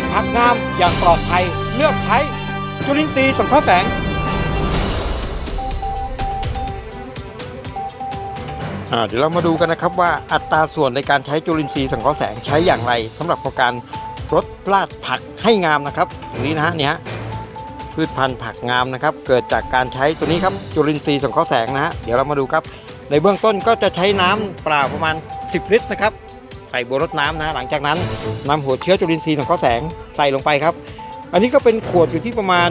ชผักงามอย่างปลอดภัย เลือกใช้จุลินทรีย์สังเคราะห์แสงอ่าเดี๋ยวเรามาดูกันนะครับว่าอัตราส่วนในการใช้จุลินทรีย์สังเคราะห์แสงใช้อย่างไรสำหรับการรดลาดผักให้งามนะครับอย่างนี้นะฮะเนี่ยฮะพืชพันธุ์ผักงามนะครับ เกิดจากการใช้ตัวนี้ครับจุลินทรีย์สังเคราะห์แสงนะฮะเดี๋ยวเรามาดูครับ ในเบื้องต้นก็จะใช้น้ำเปล่าประมาณ 10 ลิตรนะครับ ส่บัวรดน้ำนะหลังจากนั้นนำหัวเชื้อจุลินทรีย์สังเคราแสงใส่ลงไปครับ อันนี้ก็เป็นขวดอยู่ที่ประมาณ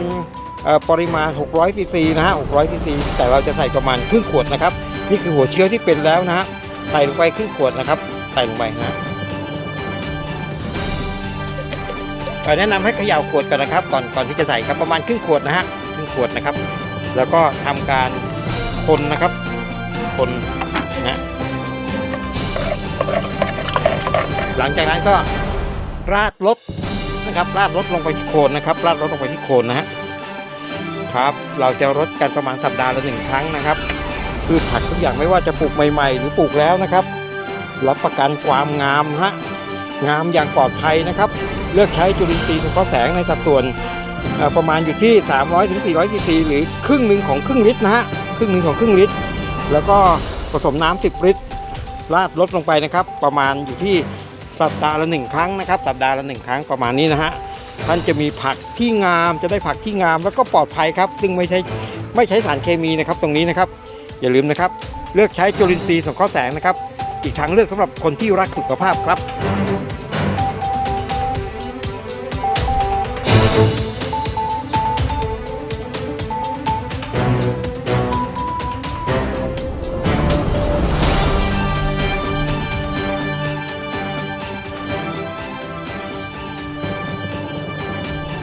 ปริมาณ 600ซีซีนะฮะ 600ซีซีแต่เราจะใส่ประมาณครึ่งขวดนะครับ นี่คือหัวเชื้อที่เป็นแล้วนะฮะ ใส่ลงไปครึ่งขวดนะครับ ใส่ลงไปนะเอ่อแนะนำให้เขย่าขวดก่อนนะครับ ก่อนก่อนที่จะใส่ครับประมาณครึ่งขวดนะฮะ ครึ่งขวดนะครับ แล้วก็ทำการคนนะครับ คนนะ หลังจากนั้นก็ราดรสนะครับราดรสลงไปที่โคนนะครับราดรสลงไปที่โคนนะฮะครับ เราจะรดกันประมาณสัปดาห์ละหนึ่งครั้งนะครับพืชผักทุกอย่างไม่ว่าจะปลูกใหม่ๆ หรือปลูกแล้วนะครับรับประกันความงามฮะงามอย่างปลอดภัยนะครับ เลือกใช้จุลินทรีย์สังเคราะห์แสงในสัดส่วนประมาณอยู่ที่ 300ถึง400ซีซีหรือครึ่งหนึ่งของครึ่งลิตรนะฮะครึ่งหนึ่งของครึ่งลิตร แล้วก็ผสมน้ำ10 ลิตรราดลดลงไปนะครับ ประมาณอยู่ที่ สัปดาห์ละหนึ่งครั้งนะครับ สัปดาห์ละหนึ่งครั้งประมาณนี้นะฮะท่านจะมีผักที่งามจะได้ผักที่งามแล้วก็ปลอดภัยครับ ซึ่งไม่ใช่ไม่ใช้สารเคมีนะครับ ตรงนี้นะครับ อย่าลืมนะครับ เลือกใช้จุลินทรีย์สังเคราะห์แสงนะครับ อีกทางเลือกสำหรับคนที่รักสุขภาพครับ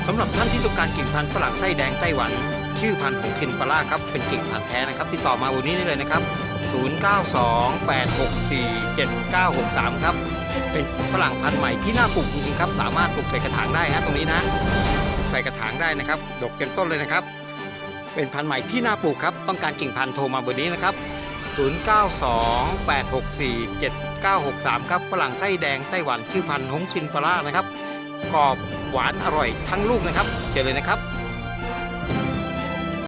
สำหรับท่านที่ต้องการกิ่งพันธุ์ฝรั่งไส้แดงไต้หวัน ชื่อพันธุ์ของซินปาร่าครับ เป็นกิ่งพันธุ์แท้นะครับ ติดต่อมาวันนี้ได้เลยนะครับ 0928647963 ครับ เป็นฝรั่งพันธุ์ใหม่ที่น่าปลูกจริงๆครับ สามารถปลูกใส่กระถางได้ฮะตรงนี้นะ ใส่กระถางได้นะครับ ดกเต็มต้นเลยนะครับ เป็นพันธุ์ใหม่ที่น่าปลูกครับ ต้องการกิ่งพันธุ์โทรมาเบอร์นี้นะครับ0928647963 ครับ ฝรั่งไส้แดงไต้หวันชื่อพันธุ์หงซินปาร่านะครับ กรอบหวานอร่อยทั้งลูกนะครับเจอเลยนะครับ